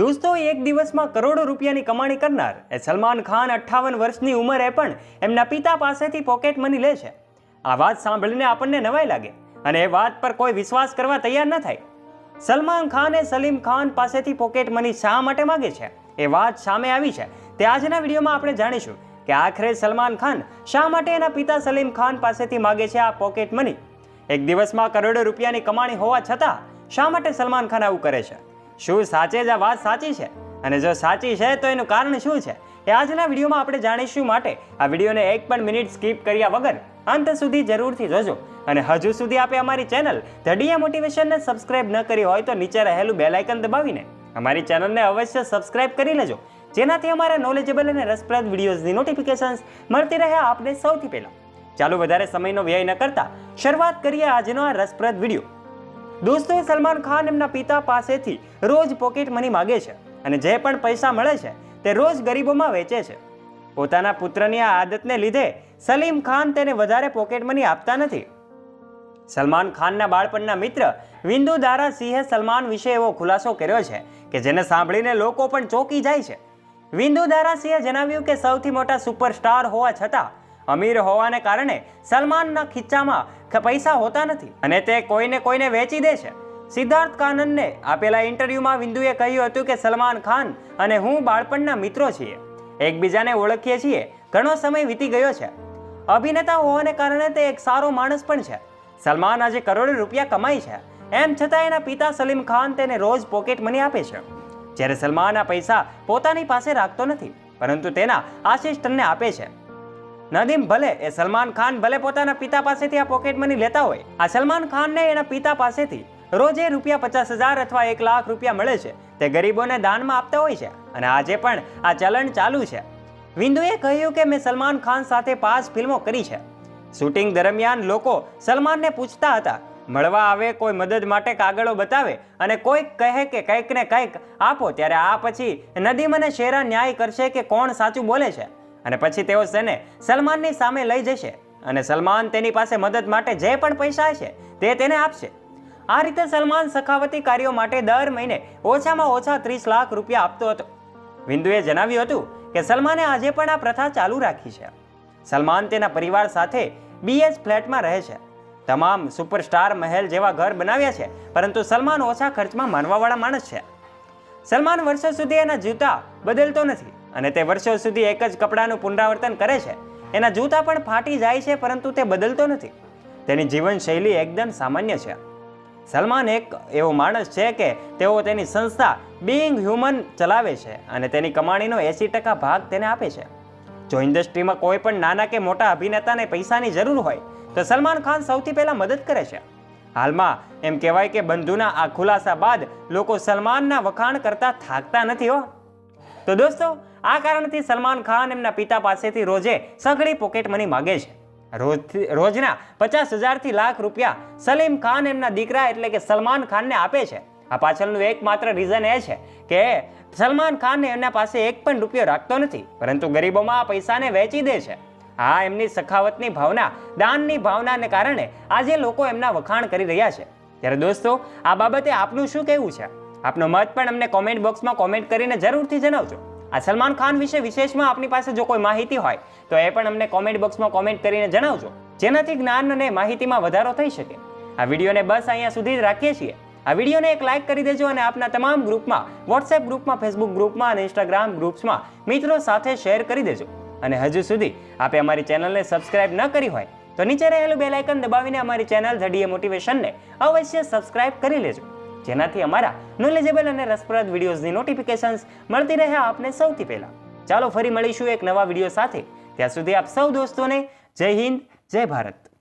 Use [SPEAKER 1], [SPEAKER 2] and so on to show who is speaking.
[SPEAKER 1] દોસ્તો, એક દિવસમાં કરોડો રૂપિયાની કમાણી કરનાર એ સલમાન ખાન અઠ્ઠાવન વર્ષની ઉંમરે પણ એમના પિતા પાસેથી પોકેટ મની લે છે. આ વાત સાંભળીને આપણને નવાઈ લાગે અને એ વાત પર કોઈ વિશ્વાસ કરવા તૈયાર ન થાય. સલમાન ખાને સલીમ ખાન પાસેથી પોકેટ મની શા માટે માગે છે? એ વાત સામે આવી છે. તે આજના વિડીયોમાં આપણે જાણીશું કે આખરે સલમાન ખાન શા માટે એના પિતા સલીમ ખાન પાસેથી માગે છે આ પોકેટ મની? એક દિવસમાં કરોડો રૂપિયાની કમાણી હોવા છતાં શા માટે સલમાન ખાન આવું કરે છે? શું સાચે જ આ વાત સાચી છે? અને જો સાચી છે, તો એનું કારણ શું છે? એ આજના વિડીયોમાં આપણે જાણીશું માટે આ વિડીયોને એક પણ મિનિટ સ્કીપ કર્યા વગર અંત સુધી જરૂરથી જોજો. અને હજુ સુધી આપે અમારી ચેનલ ધડિયા મોટિવેશનને સબસ્ક્રાઇબ ન કરી હોય તો નીચે રહેલું બેલાઇકન દબાવીને અમારી ચેનલને અવશ્ય સબસ્ક્રાઇબ કરી લેજો. જેનાથી અમારા નોલેજેબલ અને રસપ્રદ વિડીયોઝની નોટિફિકેશન્સ મળતી રહે આપને સૌથી પહેલાં. ચાલુ વધારે સમયનો વ્યય ન કરતા શરૂઆત કરીએ આજનો આ રસપ્રદ વીડિયો. દોસ્તો, સલમાન ખાન એમના પિતા પાસેથી રોજ પોકેટ મની માગે છે અને જે પણ પૈસા મળે છે તે રોજ ગરીબોમાં વેચે છે. પોતાના પુત્રની આ આદતને લીધે સલીમ ખાન તેને વધારે પોકેટ મની આપતા નથી. સલમાન ખાનના બાળપણના મિત્ર વિંદુ દારા સિંહે સલમાન વિશે એવો ખુલાસો કર્યો છે કે જેને સાંભળીને લોકો પણ ચોંકી જાય છે. વિંદુ દારા સિંહે જણાવ્યું કે સૌથી મોટા સુપરસ્ટાર હોવા છતાં અમીર હોવાને કારણે સલમાનના ખીચ્ચામાં પૈસા હોતા નથી અને તે કોઈને કોઈને વેચી દે છે. સિદ્ધાર્થ કાનનને આપેલા ઇન્ટરવ્યુમાં વિંદુએ કહ્યું હતું કે સલમાન ખાન અને હું બાળપણના મિત્રો છીએ. એકબીજાને ઓળખીએ છીએ. ઘણો સમય વીતી ગયો છે. અભિનેતા હોવાને કારણે તે એક સારો માણસ પણ છે. સલમાન આજે કરોડો રૂપિયા કમાય છે. એમ છતાં એના પિતા સલીમ ખાન તેને રોજ પોકેટ મની આપે છે. જ્યારે સલમાન આ પૈસા પોતાની પાસે રાખતો નથી, પરંતુ તેના આશિષ્ટને આપે છે. નદીમ ભલે એ સલમાન ખાન ભલે પોતાના પિતા પાસેથી આ પોકેટ મની લેતા હોય, આ સલમાન ખાનને એના પિતા પાસેથી રોજે રૂપિયા પચાસ હજાર અથવા એક લાખ રૂપિયા મળે છે. તે ગરીબોને દાનમાં આપતા હોય છે અને આજે પણ આ ચલણ ચાલુ છે. વિંદુએ કહ્યું કે મેં સલમાન ખાન સાથે પાંચ ફિલ્મો કરી છે. શૂટિંગ દરમિયાન લોકો સલમાનને પૂછતા હતા, મળવા આવે કોઈ મદદ માટે કાગળો બતાવે? અને કોઈક કહે કે કંઈક ને કંઈક આપો, ત્યારે આ પછી નદીમ અને શેરા ન્યાય કરશે કે કોણ સાચું બોલે છે? અને પછી તેઓ તેને સલમાનની સામે લઈ જશે અને સલમાન તેની પાસે મદદ માટે જે પણ પૈસા છે તે તેને આપશે. આ રીતે સલમાન સખાવતી કાર્યો માટે દર મહિને ઓછામાં ઓછા ત્રીસ લાખ રૂપિયા આપતો હતો. વિંદુએ જણાવ્યું હતું કે સલમાને આજે પણ આ પ્રથા ચાલુ રાખી છે. સલમાન તેના પરિવાર સાથે બીએચ ફ્લેટમાં રહે છે. તમામ સુપરસ્ટાર મહેલ જેવા ઘર બનાવ્યા છે, પરંતુ સલમાન ઓછા ખર્ચમાં માનવાવાળા માણસ છે. સલમાન વર્ષો સુધી એના જૂતા બદલતો નથી. અને તે વર્ષો સુધી એક જ કપડાનું પુનરાવર્તન કરે છે. એના જૂતા પણ ફાટી જાય છે, પરંતુ તે બદલતો નથી. તેની જીવનશૈલી એકદમ સામાન્ય છે. સલમાન એક એવો માણસ છે કે તેઓ તેની સંસ્થા બિંગ હ્યુમન ચલાવે છે અને તેની કમાણીનો એંસી ટકા ભાગ તેને આપે છે. જો ઇન્ડસ્ટ્રીમાં કોઈ પણ નાના કે મોટા અભિનેતાને પૈસાની જરૂર હોય, તો સલમાન ખાન સૌથી પહેલાં મદદ કરે છે. હાલમાં એમ કહેવાય કે બંધુના આ ખુલાસા બાદ લોકો સલમાનના વખાણ કરતા થાકતા નથી હો. તો દોસ્તો, આ કારણથી સલમાન ખાન એમના પિતા પાસેથી રોજે સઘળી પોકેટ મની માગે છે. રોજ રોજના પચાસ હજારથી લાખ રૂપિયા સલીમ ખાન એમના દીકરા એટલે કે સલમાન ખાનને આપે છે. આ પાછળનું એકમાત્ર રીઝન એ છે કે સલમાન ખાન એમના પાસે એક પણ રૂપિયો રાખતો નથી, પરંતુ ગરીબોમાં આ પૈસાને વેચી દે છે. આ એમની સખાવતની ભાવના, દાનની ભાવનાને કારણે આજે લોકો એમના વખાણ કરી રહ્યા છે. ત્યારે દોસ્તો, આ બાબતે આપનું શું કહેવું છે? આપનો મત પણ અમને કોમેન્ટ બોક્સમાં કોમેન્ટ કરીને જરૂરથી જણાવજો. આ સલમાન ખાન વિશે વિશેષમાં આપની પાસે જો કોઈ માહિતી હોય, તો એ પણ અમને કોમેન્ટ બોક્સમાં કોમેન્ટ કરીને જણાવજો. જેનાથી જ્ઞાન અને માહિતીમાં વધારો થઈ શકે. આ વિડીયોને બસ અહીંયા સુધી જ રાખીએ છીએ. આ વિડીયોને એક લાઇક કરી દેજો અને આપના તમામ ગ્રુપમાં વોટ્સએપ ગ્રુપમાં ફેસબુક ગ્રુપમાં અને ઇન્સ્ટાગ્રામ ગ્રુપ્સમાં મિત્રો સાથે શેર કરી દેજો. અને હજુ સુધી આપે અમારી ચેનલને સબસ્ક્રાઇબ ન કરી હોય, તો નીચે રહેલું બે આઇકન દબાવીને અમારી ચેનલ ધડીએ મોટિવેશનને અવશ્ય સબસ્ક્રાઇબ કરી લેજો. જેનાથી અમારા નોલેજેબલ અને રસપ્રદ વિડીયોઝની નોટિફિકેશન્સ મળતી રહે આપને સૌથી પહેલાં. ચાલો ફરી મળીશું એક નવા વીડિયો સાથે. ત્યાં સુધી આપ સૌ દોસ્તોને જય હિન્દ, જય ભારત.